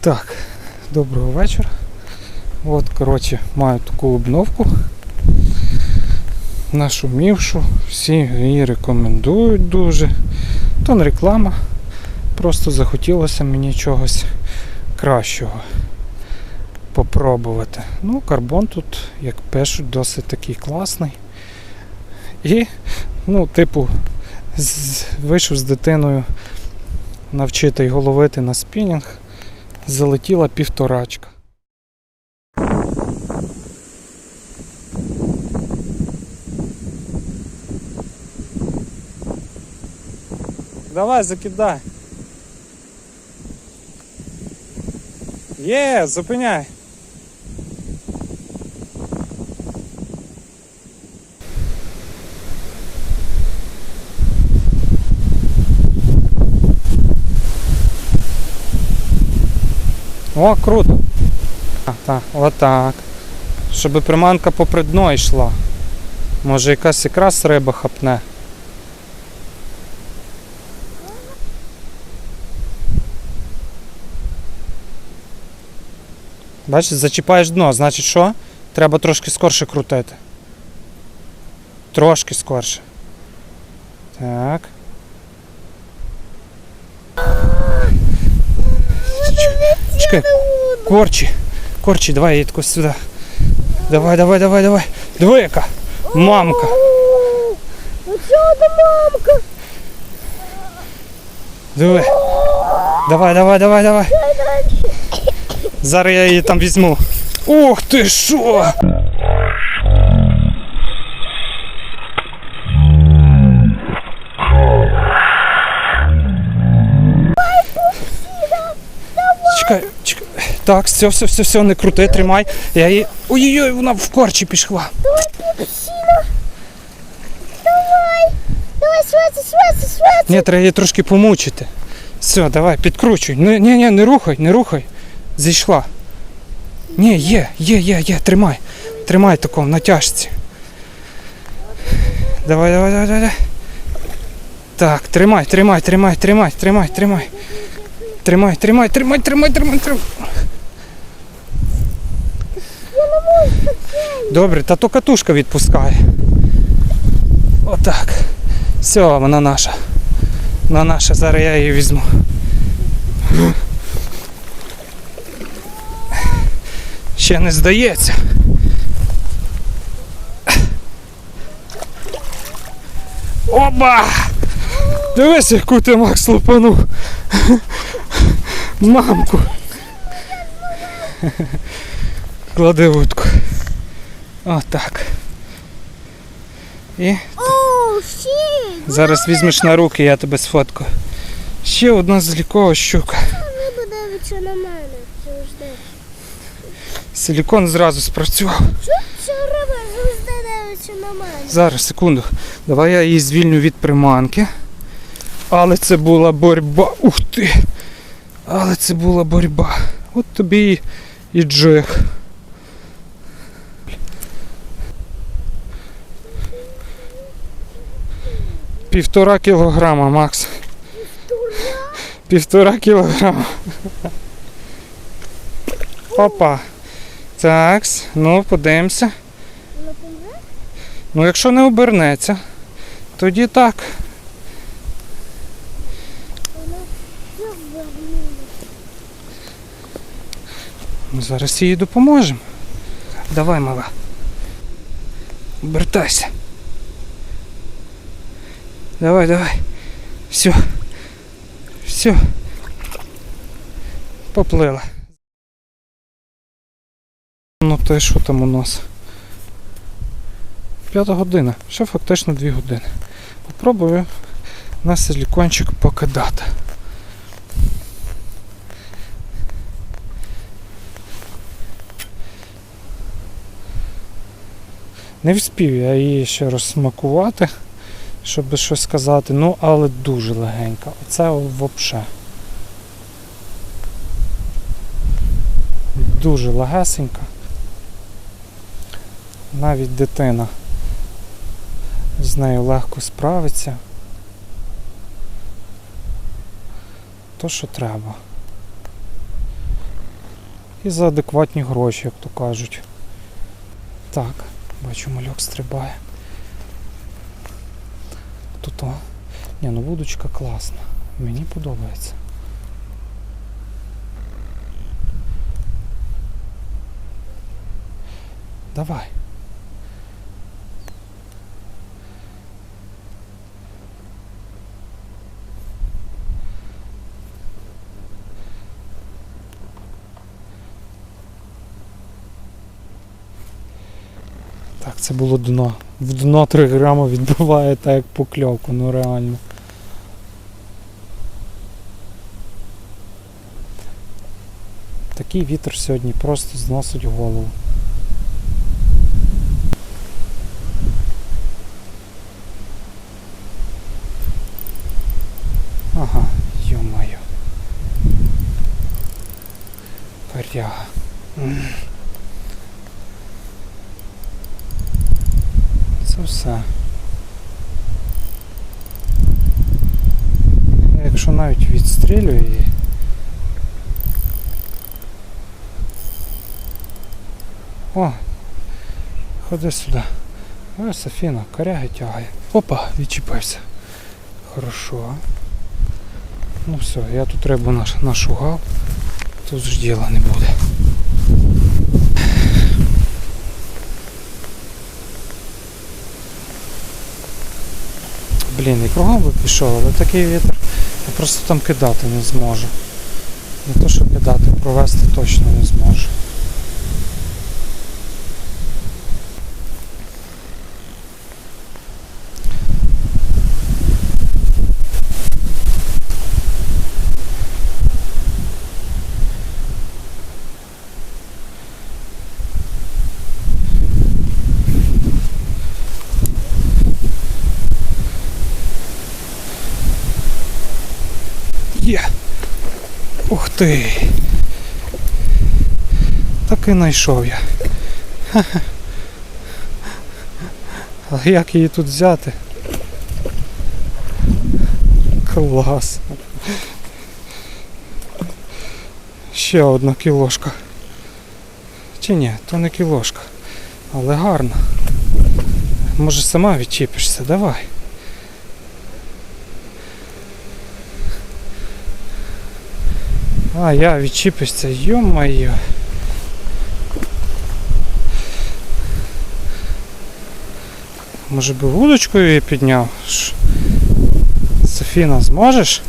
Так, доброго вечора. От, коротше, маю таку обновку. Нашумівшу. Всі її рекомендують дуже. То не реклама. Просто захотілося мені чогось кращого попробувати. Ну, карбон тут, як пишуть, досить такий класний. І, ну, типу, з- вийшов з дитиною навчити й головити на спінінг. Залетіла півторачка. Давай, закидай. Є, зупиняй. О, круто. А, так, отак. Щоб приманка попри дно йшла. Може якась якраз риба хапне. Бачиш, зачіпаєш дно, значить що? Треба трошки скорше крутити. Трошки скорше. Так. Чекай. Корчі. Корчі, давай я тако сюди. Давай, давай, давай, давай. Диви яка. Мамка. Оцього до мамка. Диви. Давай, давай, давай, давай. Зараз я її там візьму. Ух ти що! Так, все, все, все, все, не крути, тримай. Я її. Ой-ой-ой, вона в корчі пішла. Давай, давай, свати, свати, свати. Ні, треба її трошки помучити. Все, давай, підкручуй. Ну, ні, ні, не рухай, не рухай. Зійшла. Ні, є, є, є, є, тримай. Тримай такому на тяжці. Давай, давай, давай, давай. Так, тримай, тримай, тримай, тримай, тримай, тримай. Тримай, тримай, тримай, тримай, тримай, тримай. Добре, та то катушка відпускає. Отак. Все, вона наша. Вона наша, зараз я її візьму. Ще не здається. Оба! Дивись, яку ти Макс лупанув. Мамку. Клади вудку. Отак. І. Зараз візьмеш на руки, я тебе сфоткаю. Ще одна залікова щука. Риба дивиться на мене завжди. Силікон зразу спрацював. Ця риба завжди дивиться на мене. Зараз, секунду. Давай я її звільню від приманки. Але це була боротьба. Ух ти! Але це була боротьба. От тобі і, і джиг. Півтора кілограма, Макс. Півтора кілограма. Опа. Так, ну подивимося. Ну, якщо не обернеться, тоді так. Ми зараз їй допоможемо. Давай, мала. Обертайся. Давай, давай. Все. Все. Поплила. Ну то й що там у нас? П'ята година. Ще фактично дві години. Попробую на силікончик покидати. Не вспів я її ще розсмакувати, щоб щось сказати. Ну, але дуже легенька. Оце взагалі. Дуже легесенька. Навіть дитина з нею легко справиться. То, що треба. І за адекватні гроші, як то кажуть. Так, бачу, мальок стрибає. Тут о. Ні, ну вудочка класна. Мені подобається. Давай. Так, це було дно. В дно 3 грама відбиває так як покльовку, ну реально. Такий вітер сьогодні просто зносить голову. Ага, ё-моё. Коряга. М. Це все. Я Якщо навіть відстрілюю її. О, ходи сюди. Ой, Софіна, коряги тягає. Опа, відчіпився. Хорошо. Ну все, я тут рибу наш, нашугав. Тут ж діла не буде. Блін, і кругом би пішов, але такий вітер. Просто там кидати не зможу. Не то, що кидати, провести точно не зможу. Є. Ух ти. Так і знайшов я. Ха-ха. Але як її тут взяти? Клас. Ще одна кілошка. Чи ні, то не кілошка. Але гарна. Може сама відчіпишся, давай. А, я відчіпишся, йо-моє. Може би вудочкою її підняв? Софіна, зможеш?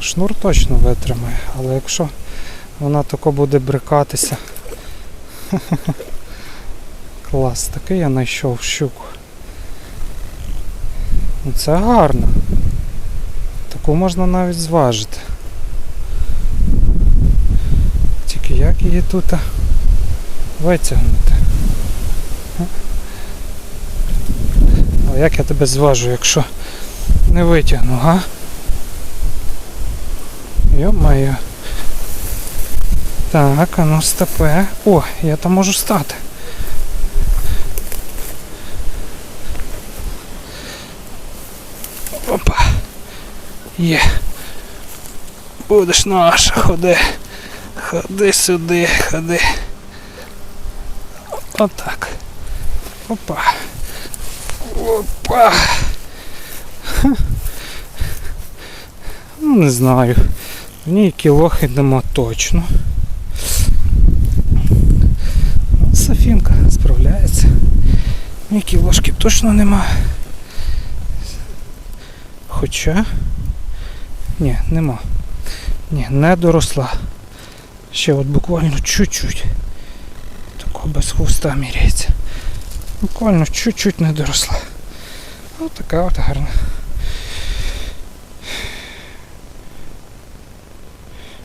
Шнур точно витримає, але якщо вона тако буде брикатися. Клас, такий я знайшов щуку. Ну, Це гарно. Таку можна навіть зважити. Тільки як її тут витягнути? А? Як я тебе зважу, якщо не витягну, га? Йо-моє. Так, а ну стопе. О, я там можу стати. Опа. Є. Будеш наш, ходи. Ходи сюди, ходи. Отак. Опа. Опа. Ну, не знаю. В ній кілохи нема точно. Софінка справляється. В ній кілошки точно нема. Хоча. Ні, нема. Ні, не доросла. Ще от буквально чуть-чуть. Тако без хвоста міряється. Буквально чуть-чуть не доросла. Ось така от гарна.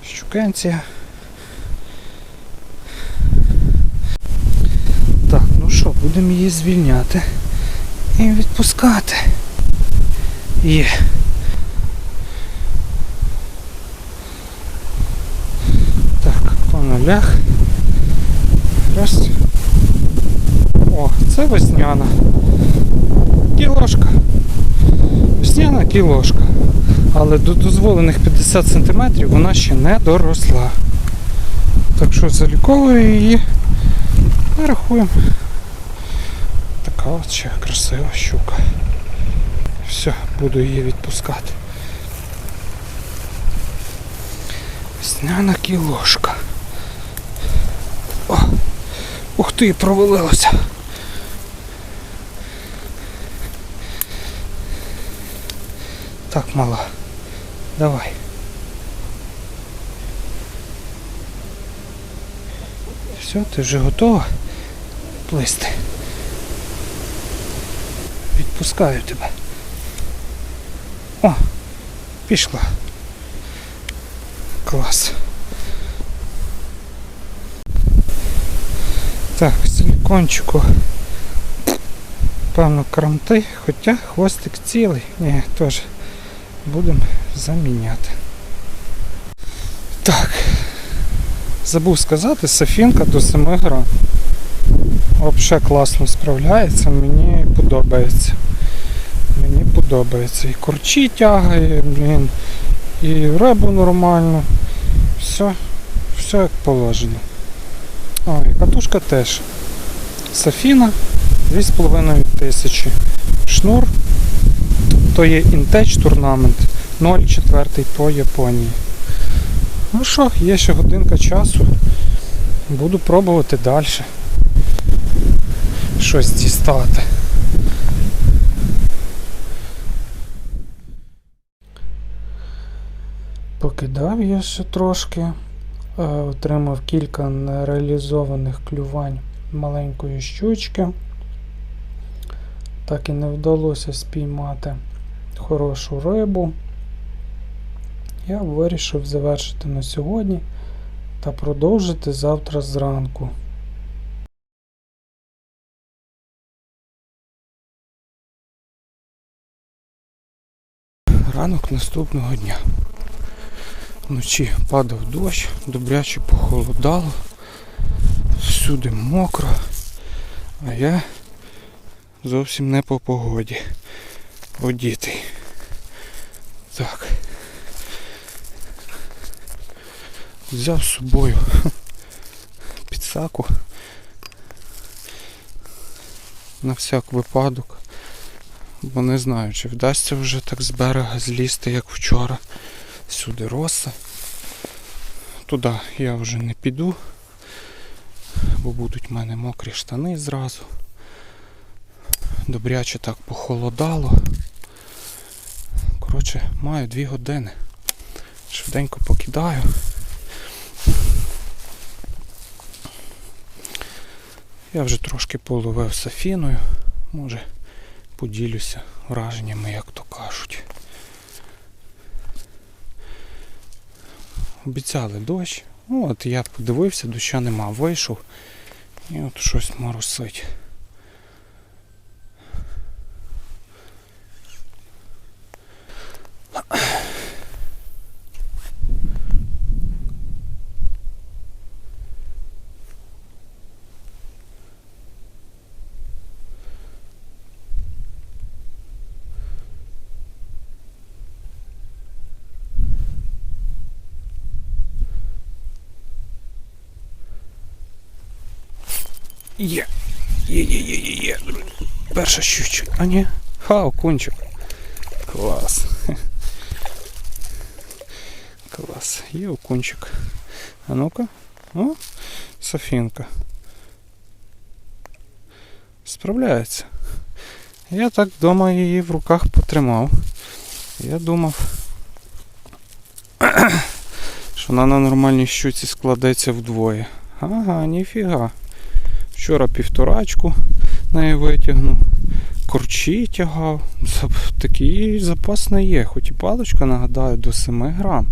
Щукенція. Так, ну що, будемо її звільняти і відпускати. Є. Так, нулях. Раз. О, це весняна. Кілошка. Весняна кілошка. Але до дозволених 50 см вона ще не доросла. Так що заліковую її. і рахуємо. Така от ще красива щука. Все, буду її відпускати. Весняна кілошка. Ух ти, провалилося. Так, мала. Давай. Все, ти вже готова плисти. Відпускаю тебе. О, пішла. Клас. Так, силікончику. Певно, крамти, хоча хвостик цілий. Ні, теж будемо заміняти. Так. Забув сказати, Софінка до 7 грам. Взагалі класно справляється, мені подобається. Мені подобається. І корчі тягає, блін, і рибу нормально. Все, все як положено. І катушка теж. Софіна 2,5 тисячі. Шнур. То є Intech Tournament 0,4 по Японії. Ну що, є ще годинка часу. Буду пробувати далі. Щось дістати. Покидав я ще трошки. Е, Отримав кілька нереалізованих клювань маленької щучки. Так і не вдалося спіймати хорошу рибу. Я вирішив завершити на сьогодні та продовжити завтра зранку. Ранок наступного дня. Вночі падав дощ, добряче похолодало, всюди мокро, а я зовсім не по погоді одітий. Так. Взяв з собою підсаку на всяк випадок, бо не знаю, чи вдасться вже так з берега злізти, як вчора. Сюди роса. Туди я вже не піду, бо будуть в мене мокрі штани зразу. Добряче так похолодало. Коротше, маю дві години. Швиденько покидаю. Я вже трошки половив Софіною. Може поділюся враженнями, як то кажуть. Обіцяли дощ. Ну, от я подивився, доща нема, вийшов і от щось моросить. Є. Є, є, є, є, є. Перша щучка. А ні. Ха, окунчик. Клас. Клас. Є окунчик. А ну-ка. О, Софінка. Справляється. Я так вдома її в руках потримав. Я думав, що вона на нормальній щуці складеться вдвоє. Ага, ніфіга. Вчора півторачку неї витягнув. Корчі тягав. Такий запас не є, хоч і паличка, нагадаю, до 7 грам.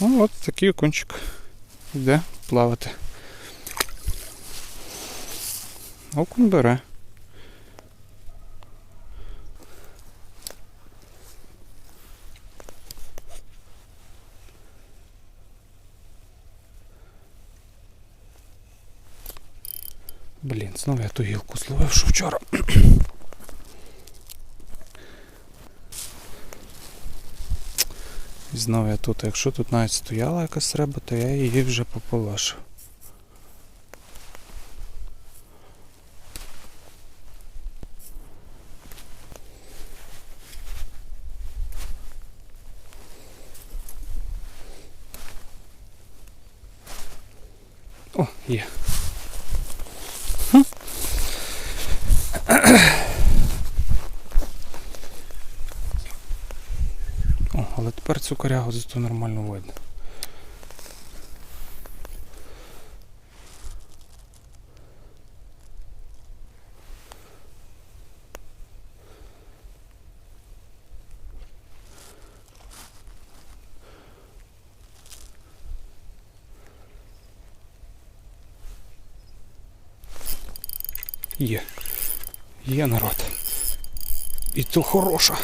Ну от такий кончик йде плавати. Окунь бере. Знову я ту гілку зловив, що вчора. І знову я тут, якщо тут навіть стояла якась риба, то я її вже пополошив. Цю корягу зато нормально видно. Є. Є народ. І то хороша.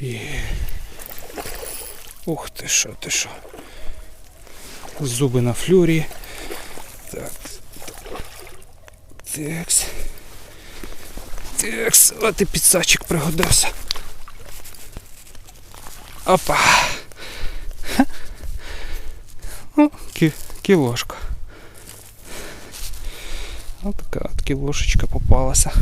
Є. Ух ти що, ти що. Зуби на флюрі. Так. Текс. Текс. От і підсачик пригодився. Опа. Ну, кі, кілошка. Ось така от кілошечка попалася.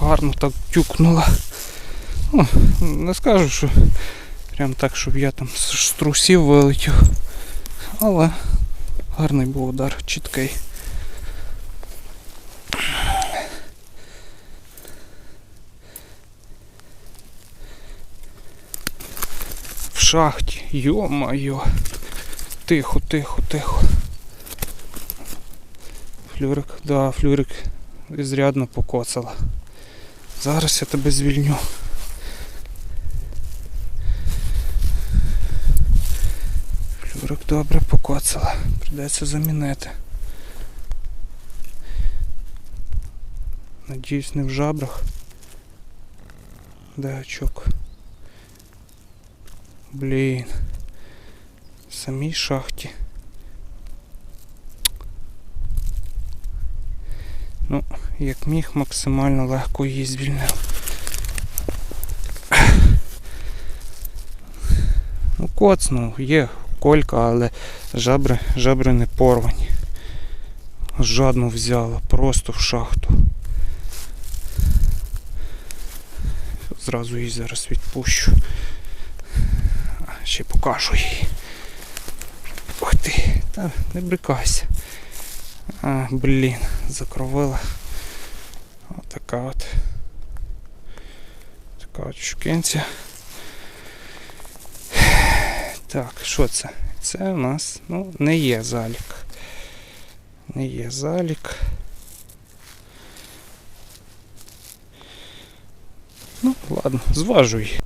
Гарно так тюкнула. Ну, не скажу, що прям так, щоб я там з з трусів вилетів. Але гарний був удар, чіткий. В шахті, йо-майо. Тихо, тихо, тихо. Флюрик, да, флюрик ізрядно покоцала. Зараз я тебе звільню. Флюрик добре покоцала. Придеться замінити. Надіюсь, не в жабрах. Де очок? Блін. В самій шахті. Ну, як міг, максимально легко її звільнив. Ну, коцнув, є колька, але жабри, жабри не порвані. Жадно взяла, просто в шахту. Зразу її зараз відпущу. Ще покажу їй. Ух ти, та не брикайся. А, блін, закровила. Така от щукенця. Так, що це? Це у нас, ну, не є залік. Не є залік. Ну, ладно, зважу її.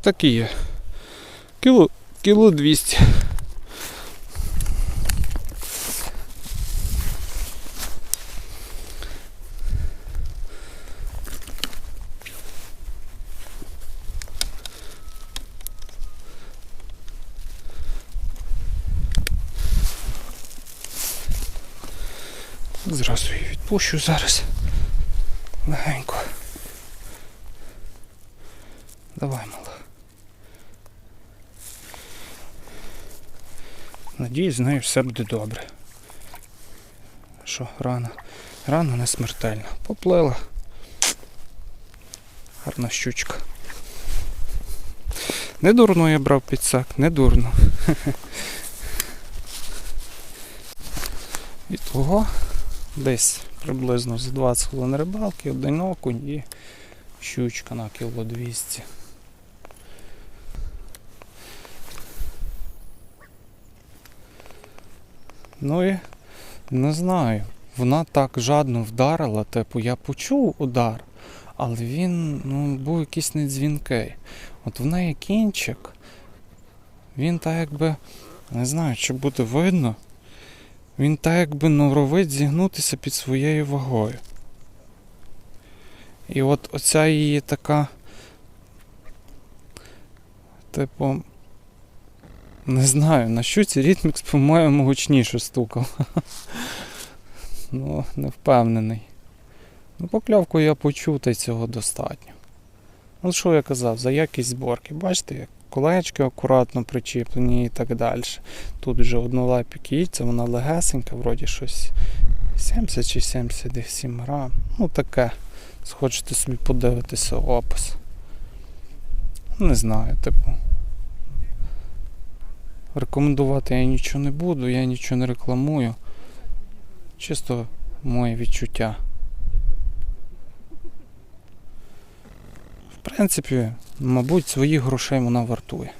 Так і є. Кіло, кіло 200. Зразу зараз. Легенько. Давай, мала. Надіюсь, з нею все буде добре. Що, рана? Рана не смертельна. Поплила. Гарна щучка. Не дурно я брав підсак, не дурно. І того десь приблизно за 20 хвилин рибалки, один окунь і щучка на кіло 200. Ну і не знаю. Вона так жадно вдарила, типу, я почув удар, але він ну, був якийсь не дзвінкий. От в неї кінчик, він так якби, не знаю, чи буде видно, він так якби норовить зігнутися під своєю вагою. І от оця її така. Типу. Не знаю, на щуці ритмікс, по-моєму, гучніше стукав. Ну, не впевнений. Ну, покльовку я почув, та цього достатньо. Ну, що я казав, за якість зборки. Бачите, як колечки акуратно причіплені і так далі. Тут вже однолапі кільця, вона легесенька, вроді щось 70 чи 77 грам. Ну таке. Схочете собі подивитися опис. Не знаю, типу. Рекомендувати я нічого не буду, я нічого не рекламую. Чисто моє відчуття. В принципі, мабуть, своїх грошей вона вартує.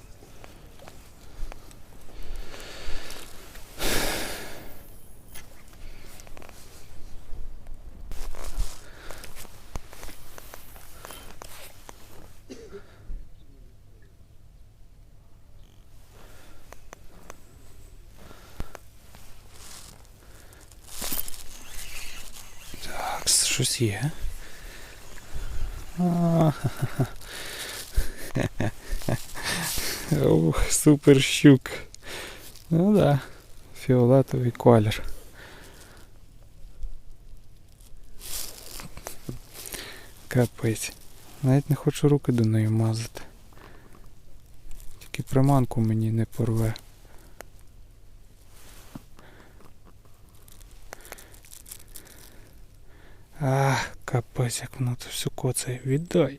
Так, щось є. А, Ух, супер щук. Ну да, фіолетовий колір. Капець. Навіть не хочу руки до неї мазати. Тільки приманку мені не порве. Ах, капець, як воно це все коцає. Віддай.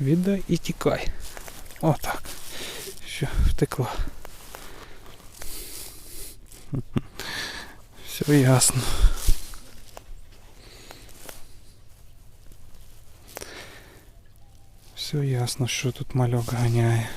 Віддай і тікай. Отак. Все, втекла. Все ясно. Все ясно, що тут мальок ганяє.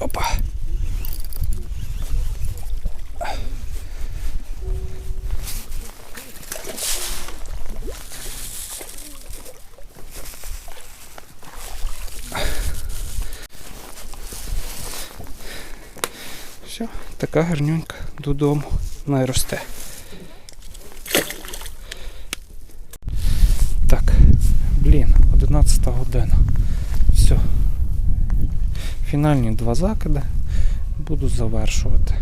Опа. Все, така гарнюнька додому найросте. Так, блін, 11 година. Фінальні два закиди. Буду завершувати.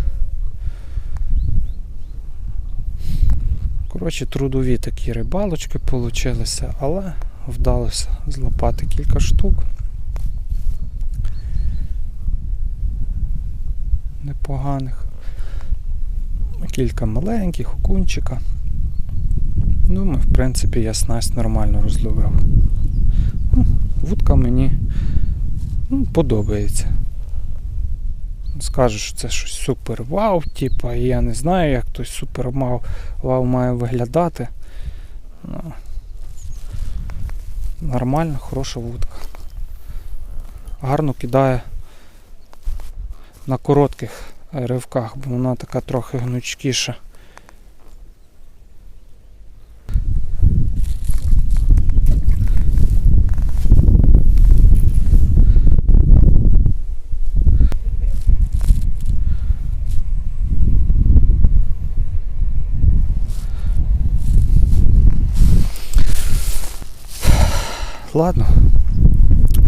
Коротше, трудові такі рибалочки получилися, але вдалося злопати кілька штук. Непоганих. Кілька маленьких, окунчика. Думаю, в принципі, я снасть нормально розловив. Ну, Вудка мені ну, подобається. Скажу, що це щось супер вау, типа, і я не знаю, як той супер вау, вау має виглядати. Ну, нормальна, хороша вудка. Гарно кидає на коротких ривках, бо вона така трохи гнучкіша. Ладно,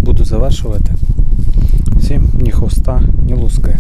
буду завершувати. Всім ні хвоста, ні луски.